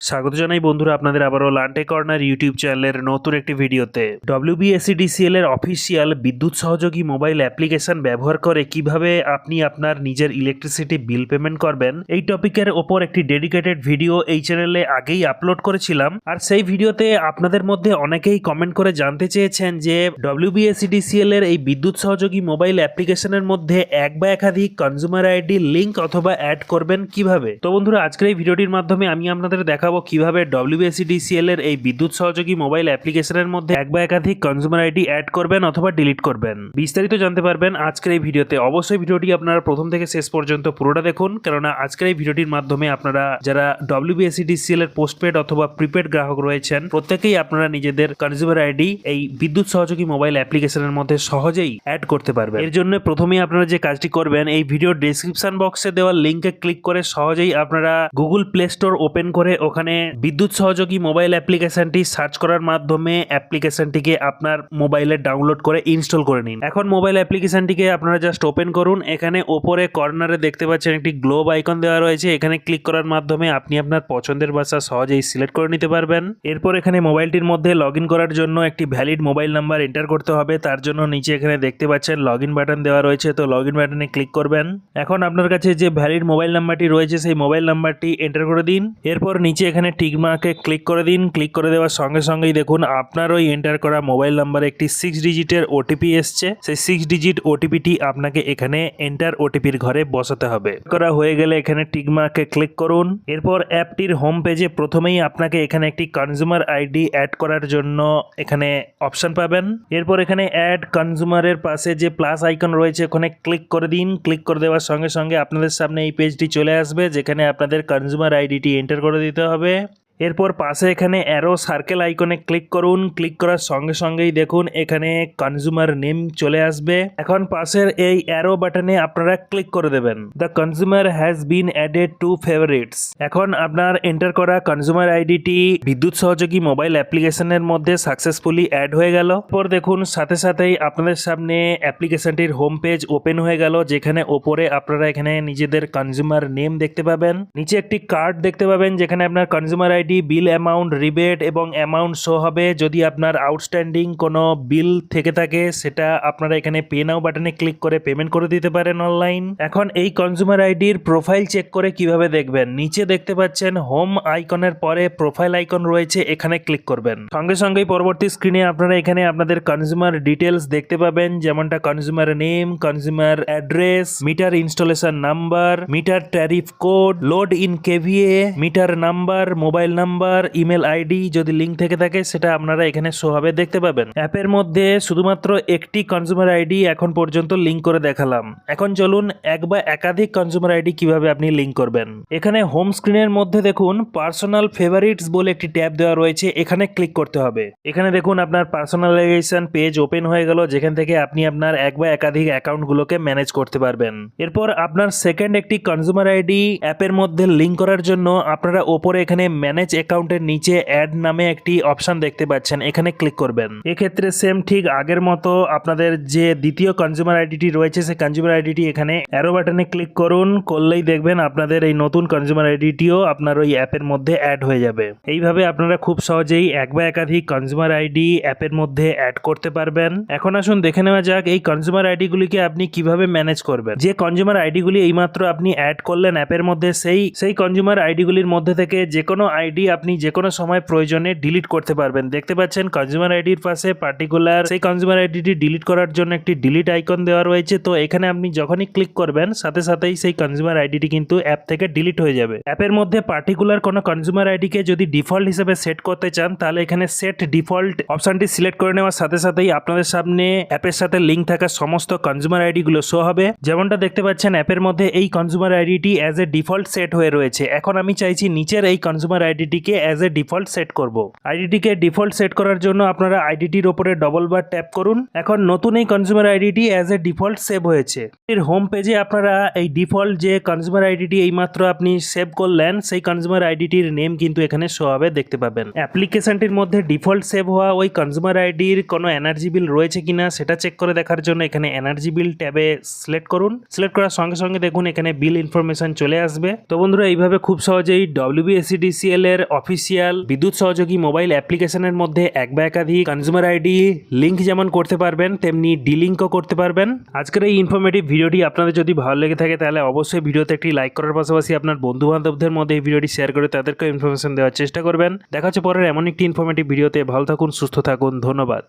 স্বাগত জানাই বন্ধুরা আপনাদের আবারও লান্টে কর্নার ইউটিউব চ্যানেলের নতুন একটি ভিডিওতে। ডব্লিউবিএসিডিসিএল এর অফিসিয়াল বিদ্যুৎ সহযোগী মোবাইল অ্যাপ্লিকেশন ব্যবহার করে কীভাবে আপনি আপনার নিজের ইলেকট্রিসিটি বিল পেমেন্ট করবেন, এই টপিকের ওপর একটি ডেডিকেটেড ভিডিও এই চ্যানেলে আগেই আপলোড করেছিলাম। আর সেই ভিডিওতে আপনাদের মধ্যে অনেকেই কমেন্ট করে জানতে চেয়েছেন যে ডব্লিউবিএসিডিসিএল এর এই বিদ্যুৎ সহযোগী মোবাইল অ্যাপ্লিকেশনের মধ্যে এক বা একাধিক কনজিউমার আইডি লিঙ্ক অথবা অ্যাড করবেন কীভাবে? তো বন্ধুরা, আজকের এই ভিডিওটির মাধ্যমে আমি আপনাদের দেখাবো কীভাবে ডব্লিউবিএসিডিসিএল এর এই বিদ্যুৎ সহযোগী মোবাইল অ্যাপ্লিকেশনের মধ্যে এক বা একাধিক কনজিউমার আইডি অ্যাড করবেন অথবা ডিলিট করবেন। বিস্তারিত জানতে পারবেন আজকের এই ভিডিওতে। অবশ্যই ভিডিওটি আপনারা প্রথম থেকে শেষ পর্যন্ত পুরোটা দেখুন, কেননা আজকের এই ভিডিওটির মাধ্যমে আপনারা যারা ডব্লিউবিএসিডিসিএল এর পোস্টপেড অথবা প্রিপেড গ্রাহক রয়েছেন, প্রত্যেকেই আপনারা নিজেদের কনজিউমার আইডি এই বিদ্যুৎ সহযোগী মোবাইল অ্যাপ্লিকেশনের মধ্যে সহজেই অ্যাড করতে পারবেন। এর জন্য প্রথমেই আপনারা যে কাজটি করবেন, এই ভিডিও ডেসক্রিপশন বক্সে দেওয়া লিঙ্কে ক্লিক করে সহজেই আপনারা গুগল প্লে স্টোর ওপেন করে ওখানে বিদ্যুৎ সহযোগী মোবাইল অ্যাপ্লিকেশনটি সার্চ করার মাধ্যমে অ্যাপ্লিকেশনটিকে আপনার মোবাইলে ডাউনলোড করে ইনস্টল করে নিন। এখন মোবাইল অ্যাপ্লিকেশনটিকে আপনারা জাস্ট ওপেন করুন। এখানে ওপরে কর্নারে দেখতে পাচ্ছেন একটি গ্লোব আইকন দেওয়া রয়েছে। এখানে ক্লিক করার মাধ্যমে আপনি আপনার পছন্দের ভাষা সহজেই সিলেক্ট করে নিতে পারবেন। এরপর এখানে মোবাইলটির মধ্যে লগ করার জন্য একটি ভ্যালিড মোবাইল নাম্বার এন্টার করতে হবে। তার জন্য নিচে এখানে দেখতে পাচ্ছেন লগ বাটন দেওয়া রয়েছে। তো লগ বাটনে ক্লিক করবেন। এখন আপনার কাছে যে ভ্যালিড মোবাইল নাম্বারটি রয়েছে, সেই মোবাইল নাম্বারটি এন্টার করে দিন। এরপর নিচে এখানে টিক মার্কে ক্লিক করে দিন। ক্লিক করে দেওয়ার সঙ্গে সঙ্গেই দেখুন, আপনার ওই এন্টার করা মোবাইল নাম্বারে একটি সিক্স ডিজিটের ওটিপি এসছে। সেই সিক্স ডিজিট ওটিপিটি আপনাকে এখানে এন্টার ওটিপির ঘরে বসাতে হবে। করা হয়ে গেলে এখানে টিক মার্কে ক্লিক করুন। এরপর অ্যাপটির হোম পেজে প্রথমেই আপনাকে এখানে একটি কনজিউমার আইডি অ্যাড করার জন্য এখানে অপশন পাবেন। এরপর এখানে অ্যাড কনজিউমারের পাশে যে প্লাস আইকন রয়েছে, ওখানে ক্লিক করে দিন। ক্লিক করে দেওয়ার সঙ্গে সঙ্গে আপনাদের সামনে এই পেজটি চলে আসবে, যেখানে আপনাদের কনজিউমার আইডিটি এন্টার করে দিতে হবে। হবে। এরপর পাশে এখানে অ্যারো সার্কেল আইকনে ক্লিক করুন। ক্লিক করার সঙ্গে সঙ্গেই দেখুন, এখানে কনজিউমার নেম চলে আসবে। এখন পাশের এই অ্যারো বাটনে আপনারা ক্লিক করে দেবেন। The consumer has been added to favourites এখন আপনার এন্টার করা কনজিউমার আইডিটি বিদ্যুৎ সহযোগী মোবাইল অ্যাপ্লিকেশনের মধ্যে সাকসেসফুলি অ্যাড হয়ে গেল। পর দেখুন, সাথে সাথেই আপনাদের সামনে অ্যাপ্লিকেশনটির হোম পেজ ওপেন হয়ে গেল, যেখানে ওপরে আপনারা এখানে নিজেদের কনজিউমার নেম দেখতে পাবেন। নিচে একটি কার্ড দেখতে পাবেন, যেখানে আপনার consumer ID bill amount rebate এবং অ্যামাউন্ট শো হবে। যদি আপনার আউটস্ট্যান্ডিং কোনো বিল থেকে থাকে, সেটা আপনারা এখানে পে নাও বাটনে ক্লিক করে পেমেন্ট করে দিতে পারেন অনলাইন এখন এই কনজিউমার আইডির প্রোফাইল চেক করে কীভাবে দেখবেন? নিচে দেখতে পাচ্ছেন হোম আইকনের পরে প্রোফাইল আইকন রয়েছে, এখানে ক্লিক করবেন। সঙ্গে সঙ্গেই পরবর্তী স্ক্রিনে আপনারা এখানে আপনাদের কনজিউমার ডিটেলস দেখতে পাবেন, যেমনটা consumer name consumer address meter installation number meter tariff code load in KVA meter number mobile number, email ID যদি লিঙ্ক থেকে থাকে, সেটা আপনারা এখানে শো হবে, দেখতে পাবেন। অ্যাপের মধ্যে শুধুমাত্র একটি কনজিউমার আইডি এখন পর্যন্ত লিঙ্ক করে দেখালাম। এখন চলুন এক বা একাধিক কনজিউমার আইডি কীভাবে আপনি লিঙ্ক করবেন। এখানে হোম স্ক্রিনের মধ্যে দেখুন পার্সোনাল ফেভারিটস বলে একটি ট্যাব দেওয়া রয়েছে, এখানে ক্লিক করতে হবে। এখানে দেখুন আপনার পার্সোনালাইজেশন পেজ ওপেন হয়ে গেল, যেখান থেকে আপনি আপনার এক বা একাধিক অ্যাকাউন্টগুলোকে ম্যানেজ করতে পারবেন। এরপর আপনার সেকেন্ড একটি কনজিউমার আইডি অ্যাপের মধ্যে লিঙ্ক করার জন্য আপনারা ওপরে এখানে ম্যানেজ অ্যাকাউন্টের নিচে অ্যাড নামে একটি অপশন দেখতে পাচ্ছেন, এখানে ক্লিক করবেন। এক্ষেত্রে সেম ঠিক আগের মতো আপনাদের যে দ্বিতীয় কনজিউমার আইডিটি রয়েছে, সেই কনজিউমার আইডিটি এখানে অ্যারো বাটনে ক্লিক করুন, করলেই দেখবেন আপনাদের এই নতুন কনজিউমার আইডিটিও আপনার ওই অ্যাপের মধ্যে অ্যাড হয়ে যাবে। এইভাবে আপনারা খুব সহজেই এক বা একাধিক কনজিউমার আইডি অ্যাপের মধ্যে অ্যাড করতে পারবেন। এখন আসুন দেখে নেওয়া যাক এই কনজিউমার আইডিগুলিকে আপনি কীভাবে ম্যানেজ করবেন। যে কনজিউমার আইডিগুলি এইমাত্র আপনি অ্যাড করলেন অ্যাপের মধ্যে, সেই সেই কনজিউমার আইডিগুলির মধ্যে থেকে যে কোনো আইডি আপনি যে কোনো সময় প্রয়োজনে ডিলিট করতে পারবেন। দেখতে পাচ্ছেন কনজিউমার আইডির পাশে পার্টিকুলার সেই কনজিউমার আইডিটি ডিলিট করার জন্য একটি ডিলিট আইকন দেওয়া রয়েছে। তো এখানে আপনি যখনই ক্লিক করবেন, সাথে সাথেই সেই কনজিউমার আইডিটি কিন্তু অ্যাপ থেকে ডিলিট হয়ে যাবে। অ্যাপের মধ্যে পার্টিকুলার কোনো কনজিউমার আইডিকে যদি ডিফল্ট হিসেবে সেট করতে চান, তাহলে এখানে সেট ডিফল্ট অপশনটি সিলেক্ট করে নেওয়ার সাথে সাথেই আপনাদের সামনে অ্যাপের সাথে লিঙ্ক থাকা সমস্ত কনজিউমার আইডিগুলো শো হবে। যেমনটা দেখতে পাচ্ছেন, অ্যাপের মধ্যে এই কনজিউমার আইডিটি অ্যাজ এ ডিফল্ট সেট হয়ে রয়েছে। এখন আমি চাইছি নিচের এই কনজিউমার আইডিটিকে অ্যাজ এ ডিফল্ট সেট করব। আইডিটিকে ডিফল্ট সেট করার জন্য আপনারা আইডিটির ওপরে ডবল বার ট্যাপ করুন। এখন নতুন এই কনজিউমার আইডিটি অ্যাজ এ ডিফল্ট সেভ হয়েছে। এর হোম পেজে আপনারা এই ডিফল্ট যে কনজিউমার আইডিটি এইমাত্র আপনি সেভ করলেন, সেই কনজিউমার আইডিটির নেম কিন্তু এখানে শো হবে, দেখতে পাবেন। অ্যাপ্লিকেশনটির মধ্যে ডিফল্ট সেভ হওয়া ওই কনজিউমার আইডির কোনো এনার্জি বিল রয়েছে কিনা, সেটা চেক করে দেখার জন্য এখানে এনার্জি বিল ট্যাবে সিলেক্ট করুন। সিলেক্ট করার সঙ্গে সঙ্গে দেখুন এখানে বিল ইনফরমেশন চলে আসবে। তো বন্ধুরা, এইভাবে খুব সহজেই ডব্লিউবিএসিডিসিএল এর এর অফিসিয়াল বিদ্যুৎ সহযোগী মোবাইল অ্যাপ্লিকেশনের মধ্যে এক বা একাধিক কনজিউমার আইডি লিঙ্ক যেমন করতে পারবেন, তেমনি ডিলিঙ্কও করতে পারবেন। আজকের এই ইনফরমেটিভ ভিডিওটি আপনাদের যদি ভালো লেগে থাকে, তাহলে অবশ্যই ভিডিওতে একটি লাইক করার পাশাপাশি আপনার বন্ধু বান্ধবদের মধ্যে এই ভিডিওটি শেয়ার করে তাদেরকে ইনফরমেশন দেওয়ার চেষ্টা করবেন। দেখা হচ্ছে পরের এমন একটি ইনফরমেটিভ ভিডিওতে। ভালো থাকুন, সুস্থ থাকুন, ধন্যবাদ।